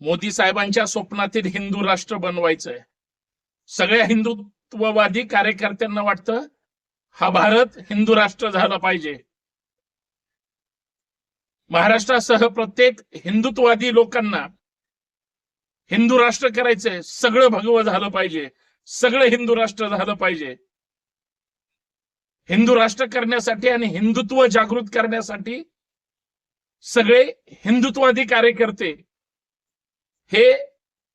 मोदी साहेबांच्या स्वप्नातील हिंदू राष्ट्र बनवायचंय. सगळ्या हिंदुत्ववादी कार्यकर्त्यांना वाटतं हा भारत हिंदू राष्ट्र झाला पाहिजे. महाराष्ट्रासह प्रत्येक हिंदुत्ववादी लोकांना हिंदू राष्ट्र करायचंय सगळं भगवं झालं पाहिजे सगळं हिंदू राष्ट्र झालं पाहिजे. हिंदू राष्ट्र करण्यासाठी आणि हिंदुत्व जागृत करण्यासाठी सगळे हिंदुत्ववादी कार्यकर्ते हे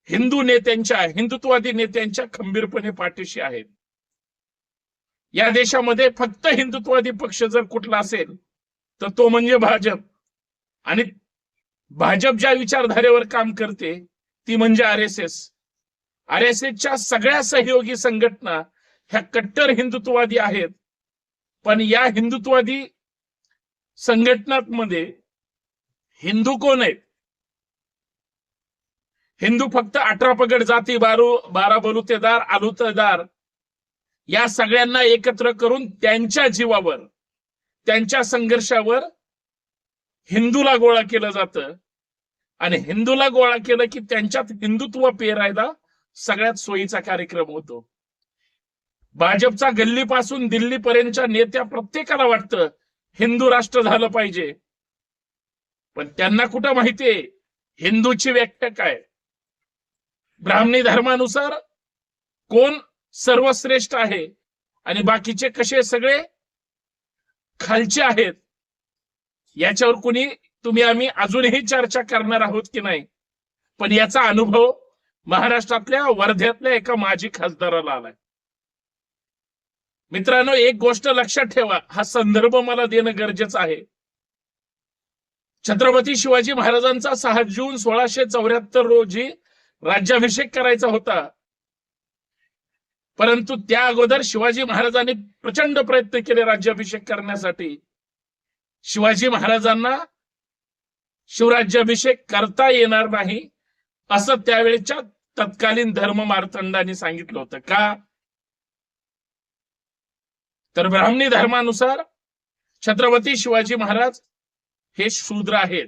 हिंदू नेत्यांच्या हिंदुत्ववादी नेत्यांच्या खंबीरपणे पाठीशी आहेत. या देशामध्ये फक्त हिंदुत्ववादी पक्ष जर कुठला असेल तर तो म्हणजे भाजप. आणि भाजप ज्या विचारधारेवर काम करते ती म्हणजे R S S. R S एसच्या सगळ्या सहयोगी संघटना ह्या कट्टर हिंदुत्ववादी आहेत. पण या हिंदुत्ववादी संघटनांमध्ये हिंदू कोण आहेत? हिंदू फक्त अठरा पगड जाती बारू बारा बलुतेदार आलुतेदार. या सगळ्यांना एकत्र करून त्यांच्या जीवावर त्यांच्या संघर्षावर हिंदूला गोळा केलं जातं. आणि हिंदूला गोळा केलं की त्यांच्यात हिंदुत्व पेरायला सगळ्यात सोयीचा कार्यक्रम होतो. भाजपचा गल्लीपासून दिल्लीपर्यंतच्या नेत्या प्रत्येकाला वाटतं हिंदू राष्ट्र झालं पाहिजे. पण त्यांना कुठं माहितीये हिंदूची व्याख्या काय? ब्राह्मणी धर्मानुसार कोण सर्वश्रेष्ठ आहे आणि बाकीचे कसे सगळे खालचे आहेत याच्यावर कुणी तुम्ही आम्ही अजूनही चर्चा करणार आहोत की नाही. पण याचा अनुभव महाराष्ट्रातल्या वर्ध्यातल्या एका माजी खासदाराला आलाय. मित्रांनो एक गोष्ट लक्षात ठेवा हा संदर्भ मला देणं गरजेचं आहे. छत्रपती शिवाजी महाराजांचा सहा जून सोळाशे चौऱ्याहत्तर रोजी राज्याभिषेक करायचा होता. परंतु त्या अगोदर शिवाजी महाराजांनी प्रचंड प्रयत्न केले राज्याभिषेक करण्यासाठी. शिवाजी महाराजांना शिवराज्याभिषेक करता येणार नाही असं त्यावेळेच्या तत्कालीन धर्म मार्तंडाने सांगितलं होतं. का? तर ब्राह्मणी धर्मानुसार छत्रपती शिवाजी महाराज हे शूद्र आहेत.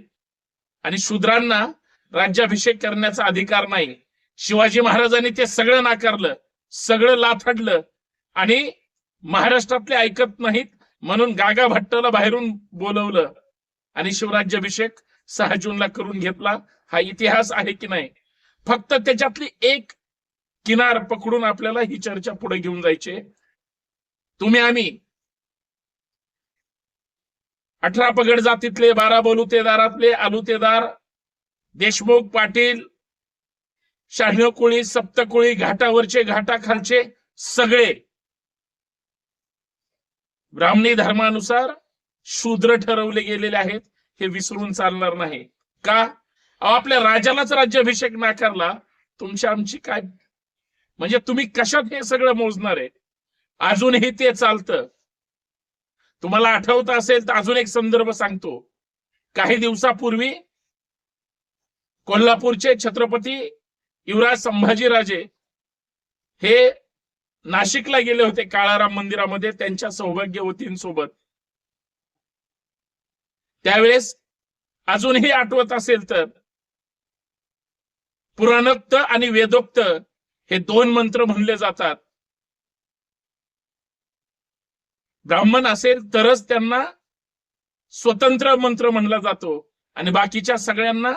आणि शूद्रांना राज्याभिषेक करण्याचा अधिकार नाही. शिवाजी महाराजांनी ते सगळं नाकारलं सगळं लाथडलं आणि महाराष्ट्रातले ऐकत नाहीत म्हणून गागा भट्टला बाहेरून बोलवलं आणि शिवराज्याभिषेक सहा जूनला करून घेतला. हा इतिहास आहे की नाही? फक्त त्याच्यातली एक किनार पकडून आपल्याला ही चर्चा पुढे घेऊन जायची. तुम्ही आम्ही अठरा पगड जातीतले बारा बलुतेदारातले आलुतेदार देशमुख पाटील शहाण्णव सप्तकुळी सप्तकोळी घाटावरचे घाटाखालचे सगळे ब्राह्मणी धर्मानुसार शूद्र ठरवले गेलेले आहेत हे विसरून चालणार नाही. का? अहो, आपल्या राजालाच राज्याभिषेक नाकारला तुमची आमची काय? म्हणजे तुम्ही कशात हे सगळं मोजणार आहे? अजूनही ते चालतं. तुम्हाला आठवत असेल तर अजून एक संदर्भ सांगतो. काही दिवसापूर्वी कोल्हापूरचे छत्रपती युवराज संभाजीराजे हे नाशिकला गेले होते काळाराम मंदिरामध्ये त्यांच्या सौभाग्यवतींसोबत. त्यावेळेस अजूनही आठवत असेल तर पुराणोक्त आणि वेदोक्त हे दोन मंत्र म्हणले जातात. ब्राह्मण असेल तरच त्यांना स्वतंत्र मंत्र म्हणला जातो आणि बाकीच्या सगळ्यांना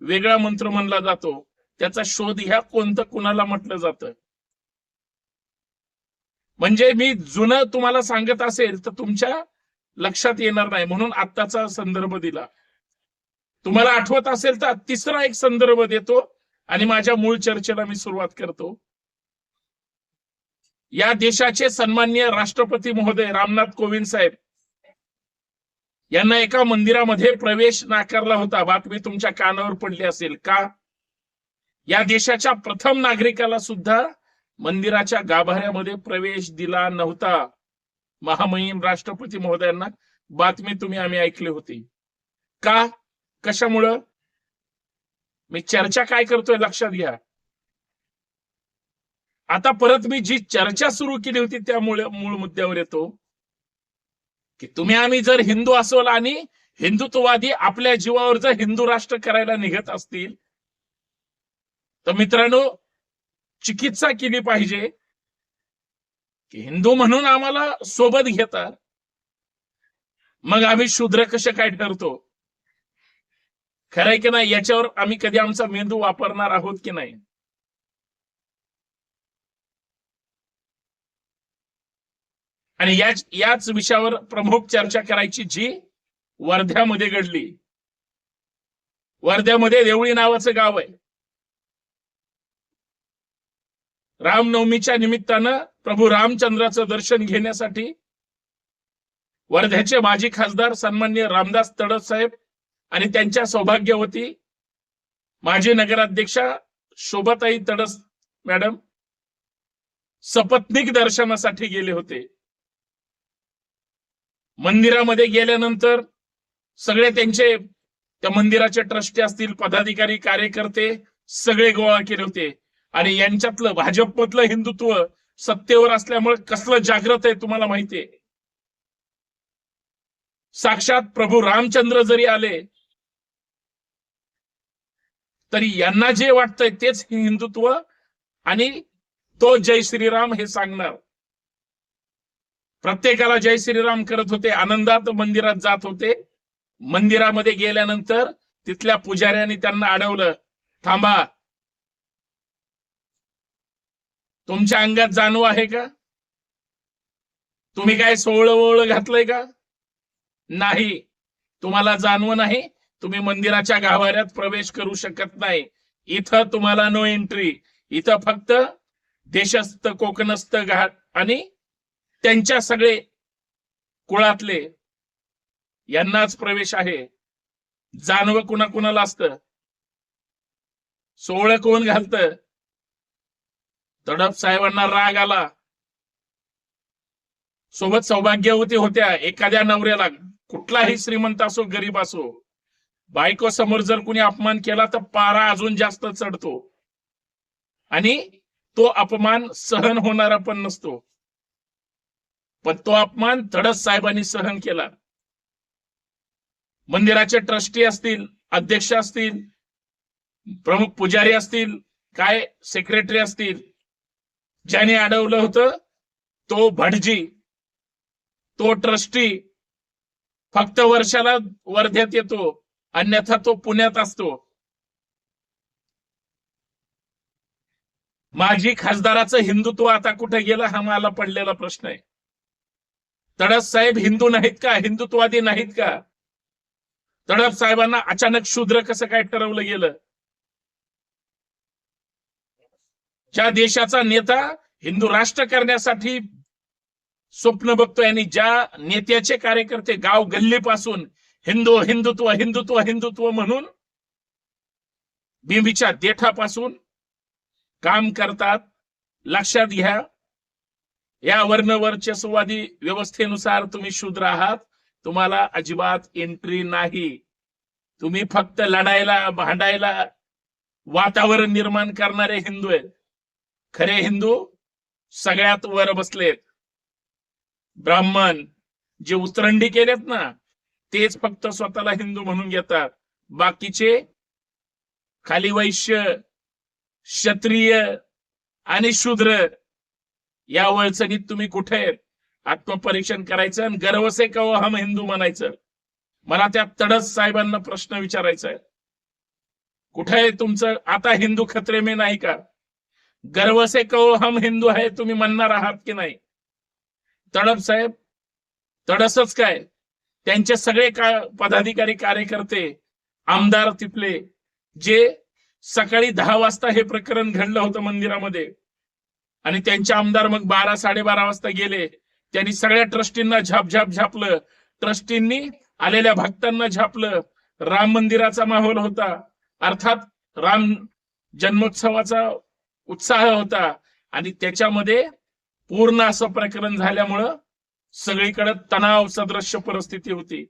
वेगळा मंत्र म्हणला जातो. त्याचा शोध ह्या कोणतं कुणाला म्हटलं जातं? म्हणजे मी जुनं तुम्हाला सांगत असेल तर तुमच्या लक्षात येणार नाही. म्हणून आत्ताचा संदर्भ दिला. तुम्हाला आठवत असेल तर तिसरा एक संदर्भ देतो आणि माझ्या मूळ चर्चेला मी सुरुवात करतो. या देशाचे सन्मान्य राष्ट्रपती महोदय रामनाथ कोविंद साहेब यांना एका मंदिरामध्ये प्रवेश नाकारला होता. बातमी तुमच्या कानावर पडली असेल का? या देशाच्या प्रथम नागरिकाला सुद्धा मंदिराच्या गाभाऱ्यामध्ये प्रवेश दिला नव्हता. महामहिम राष्ट्रपती महोदयांना बातमी तुम्ही आम्ही ऐकली होती. का? कशामुळं? मी चर्चा काय करतोय लक्षात घ्या. आता परत मी जी चर्चा सुरू केली होती त्यामुळे मूळ मुद्द्यावर येतो. की तुम्ही आम्ही जर हिंदू असोल आणि हिंदुत्ववादी आपल्या जीवावर जर हिंदू राष्ट्र करायला निघत असतील तर मित्रांनो चिकित्सा केली पाहिजे. की हिंदू म्हणून आम्हाला सोबत घेतात मग आम्ही शूद्र कसे काय ठरतो? खरंय की नाही? याच्यावर आम्ही कधी आमचा मेंदू वापरणार आहोत की नाही? आणि याच याच विषयावर प्रमुख चर्चा करायची जी वर्ध्यामध्ये घडली. वर्ध्यामध्ये देवळी नावाचं गाव आहे. रामनवमीच्या निमित्तानं प्रभू रामचंद्राचं दर्शन घेण्यासाठी वर्ध्याचे माजी खासदार सन्मान्य रामदास तडस साहेब आणि त्यांच्या सौभाग्यवती माजी नगराध्यक्षा शोभाताई तडस मॅडम सपत्निक दर्शनासाठी गेले होते. मंदिरामध्ये गेल्यानंतर सगळे त्यांचे त्या मंदिराचे ट्रस्टी असतील पदाधिकारी कार्यकर्ते सगळे गोळा केले होते. आणि यांच्यातलं भाजपमधलं हिंदुत्व सत्तेवर असल्यामुळे कसलं जागृत आहे तुम्हाला माहितीये साक्षात प्रभू रामचंद्र जरी आले तरी यांना जे वाटतंय तेच हिंदुत्व आणि तो जय श्रीराम हे सांगणार. प्रत्येकाला जय श्रीराम करत होते आनंदात मंदिरात जात होते. मंदिरामध्ये गेल्यानंतर तिथल्या पुजाऱ्यांनी त्यांना अडवलं थांबा तुमच्या अंगात जाणव आहे का? तुम्ही काय सोहळ ओवळं घातलंय का? नाही तुम्हाला जाणवं नाही तुम्ही मंदिराच्या गाभाऱ्यात प्रवेश करू शकत नाही. इथं तुम्हाला नो एंट्री इथं फक्त देशस्थ कोकणस्थ घाट आणि त्यांच्या सगळे कुळातले यांनाच प्रवेश आहे. जानव कुणा कुणाला असतं? सोहळं कोण घालत? तडप साहेबांना राग आला. सोबत सौभाग्यवती होत्या एखाद्या नवऱ्याला. कुठलाही श्रीमंत असो गरीब असो. बायको समोर जर कुणी अपमान केला तर पारा अजून जास्त चढतो. आणि तो अपमान सहन होणारा पण नसतो. पण तो अपमान तडस साहेबांनी सहन केला. मंदिराचे ट्रस्टी असतील अध्यक्ष असतील प्रमुख पुजारी असतील काय सेक्रेटरी असतील ज्याने अडवलं होतं तो भटजी तो ट्रस्टी फक्त वर्षाला वर्ध्यात येतो अन्यथा तो पुण्यात असतो. माजी खासदाराचं हिंदुत्व आता कुठे गेलं हा मला पडलेला प्रश्न आहे. तडस साहेब हिंदू नाहीत का? हिंदुत्ववादी नाहीत का? तडप साहेबांना अचानक शूद्र कसं काय ठरवलं गेलं? ज्या देशाचा नेता हिंदू राष्ट्र करण्यासाठी स्वप्न बघतोय आणि ज्या नेत्याचे कार्यकर्ते गाव गल्लीपासून हिंदू हिंदुत्व हिंदुत्व हिंदुत्व म्हणून बिंबीच्या देठापासून काम करतात लक्षात घ्या. या वर्णवर्चस्वादी व्यवस्थेनुसार तुम्ही शूद्र आहात. तुम्हाला अजिबात एंट्री नाही. तुम्ही फक्त लढायला भांडायला वातावरण निर्माण करणारे हिंदू आहेत. खरे हिंदू सगळ्यात वर बसलेत. ब्राह्मण जे उतरंडी केलेत ना तेच फक्त स्वतःला हिंदू म्हणून घेतात. बाकीचे खाली वैश्य क्षत्रिय आणि शूद्र या वळचणीत तुम्ही कुठे आहेत? आत्मपरीक्षण करायचं आणि गर्वसे का हम हिंदू म्हणायचं? मला त्या तडस साहेबांना प्रश्न विचारायचा आहे. कुठे आहे तुमचं? आता हिंदू खत्रे मे नाही का? गर्व से कहो हम हिंदू आहे तुम्ही म्हणणार आहात की नाही? तडप साहेब तडसच काय? त्यांचे सगळे का पदाधिकारी कार्यकर्ते आमदार तिथले जे सकाळी दहा वाजता हे प्रकरण घडलं होतं मंदिरामध्ये आणि त्यांचे आमदार मग बारा साडेबारा वाजता गेले. त्यांनी सगळ्या ट्रस्टींना झाप झाप झापलं. ट्रस्टींनी आलेल्या भक्तांना झापलं. राम मंदिराचा माहोल होता. अर्थात राम जन्मोत्सवाचा उत्साह होता. आणि त्याच्यामध्ये पूर्ण असं प्रकरण झाल्यामुळं सगळीकडे तणाव सदृश्य परिस्थिती होती.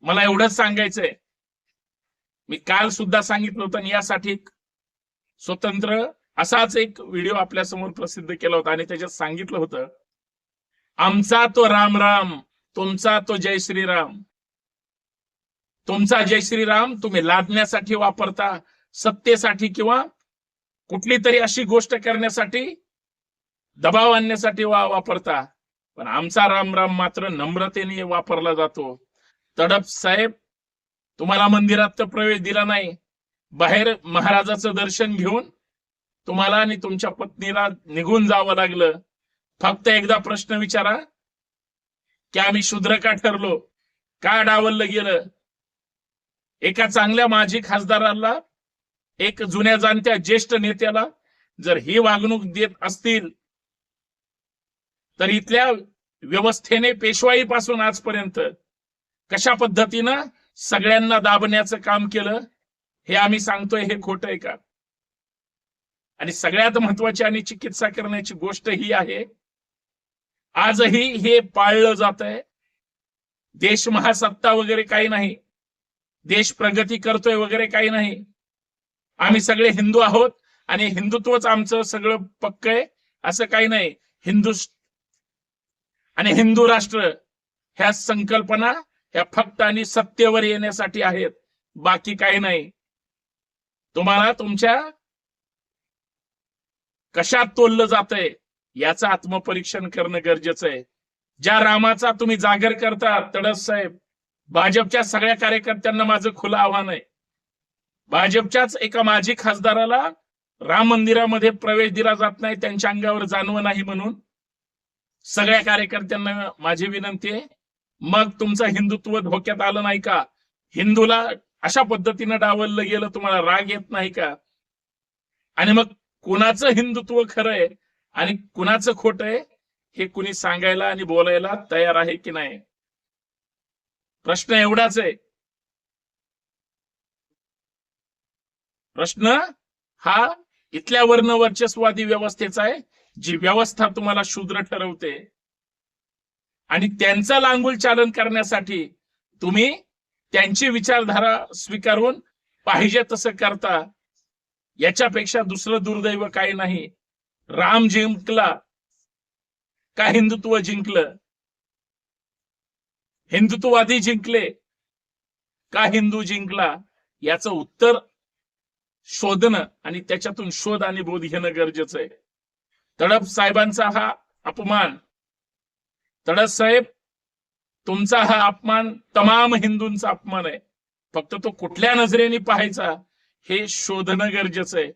मला एवढंच सांगायचंय. मी काल सुद्धा सांगितलं होतं आणि यासाठी स्वतंत्र असाच एक व्हिडिओ आपल्यासमोर प्रसिद्ध केला होता आणि त्याच्यात सांगितलं होतं आमचा तो राम राम तुमचा तो जय श्रीराम. तुमचा जय श्रीराम तुम्ही लादण्यासाठी वापरता सत्तेसाठी किंवा कुठली तरी अशी गोष्ट करण्यासाठी दबाव आणण्यासाठी वा वापरता. पण आमचा राम राम मात्र नम्रतेने वापरला जातो. तडप साहेब तुम्हाला मंदिरात तर प्रवेश दिला नाही. बाहेर महाराजाचं दर्शन घेऊन तुम्हाला आणि तुमच्या पत्नीला निघून जावं लागलं. फक्त एकदा प्रश्न विचारा. की आम्ही शूद्र का ठरलो? का डावललं गेलं? एका चांगल्या माजी खासदाराला एक जुन्या जाणत्या ज्येष्ठ नेत्याला जर ही वागणूक देत असतील तर इथल्या व्यवस्थेने पेशवाईपासून आजपर्यंत कशा पद्धतीनं सगळ्यांना दाबण्याचं काम केलं हे आम्ही सांगतोय हे खोट आहे का? आणि सगळ्यात महत्वाची आणि चिकित्सा करण्याची गोष्ट ही आहे आजही हे पाळलं जात आहे देश महासत्ता वगैरे काही नाही. देश प्रगती करतोय वगैरे काही नाही. आम्ही सगळे हिंदू आहोत आणि हिंदुत्वच आमचं सगळं पक्क आहे असं काही नाही. हिंदू आणि हिंदू राष्ट्र ह्या संकल्पना ह्या फक्त आणि सत्तेवर येण्यासाठी आहेत. बाकी काही नाही. तुम्हाला तुमच्या कशात तोललं जातंय याचं आत्मपरीक्षण करणं गरजेचं आहे. ज्या रामाचा तुम्ही जागर करता तडस साहेब भाजपच्या सगळ्या कार्यकर्त्यांना माझं खुलं आव्हान आहे. भाजपच्याच एका माजी खासदाराला राम मंदिरामध्ये प्रवेश दिला जात नाही त्यांच्या अंगावर जाणवं नाही म्हणून सगळ्या कार्यकर्त्यांना माझी विनंती आहे. मग तुमचं हिंदुत्व धोक्यात आलं नाही का? हिंदूला अशा पद्धतीनं डावललं गेलं तुम्हाला राग येत नाही का? आणि मग कुणाचं हिंदुत्व खरं आहे आणि कुणाचं खोट आहे हे कुणी सांगायला आणि बोलायला तयार आहे की नाही? प्रश्न एवढाच आहे. प्रश्न हा इथल्या वर्ण वर्चस्वादी व्यवस्थेचा आहे जी व्यवस्था तुम्हाला शूद्र ठरवते. आणि त्यांचा लांगुल चालन करण्यासाठी तुम्ही त्यांची विचारधारा स्वीकारून पाहिजे तसं करता. याच्यापेक्षा दुसरं दुर्दैव काही नाही. राम जिंकला का हिंदुत्व जिंकलं? हिंदुत्ववादी जिंकले का हिंदू जिंकला? याचं उत्तर शोधणं आणि त्याच्यातून शोध आणि बोध घेणं गरजेचं आहे. तडप साहेबांचा हा अपमान. तडप साहेब तुमचा हा अपमान तमाम हिंदूंचा अपमान आहे. फक्त तो कुठल्या नजरेने पाहायचा? हे शोधणं गरजेचं आहे.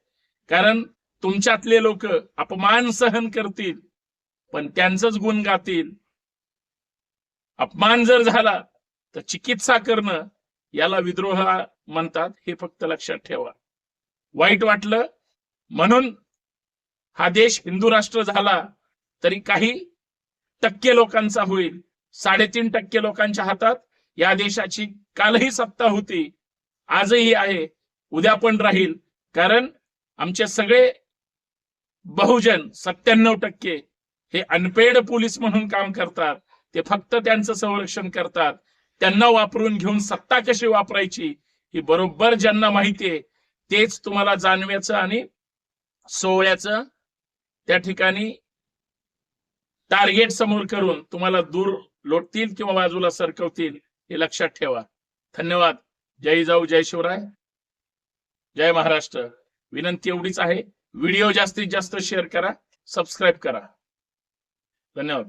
कारण तुमच्यातले लोक अपमान सहन करतील पण त्यांचंच गुण गातील. अपमान जर झाला तर चिकित्सा करणं याला विद्रोह म्हणतात हे फक्त लक्षात ठेवा. वाईट वाटलं म्हणून हा देश हिंदू राष्ट्र झाला तरी काही टक्के लोकांचा होईल. साडेतीन टक्के लोकांच्या हातात या देशाची कालही सत्ता होती. आजही आहे. उद्या पण राहील. कारण आमचे सगळे बहुजन सत्त्याण्णव टक्के हे अनपेड पोलीस म्हणून काम करतात. ते फक्त त्यांचं संरक्षण करतात. त्यांना वापरून घेऊन सत्ता कशी वापरायची ही बरोबर ज्यांना माहिती आहे तेच तुम्हाला जाणव्याचं आणि सोहळ्याचं त्या ठिकाणी टार्गेट समोर करून तुम्हाला दूर लोटतील किंवा बाजूला सरकवतील हे लक्षात ठेवा. धन्यवाद. जय जाऊ जय शिवराय. जय महाराष्ट्र. विनंती एवढीच आहे. व्हिडिओ जास्तीत जास्त शेअर करा सबस्क्राईब करा. धन्यवाद.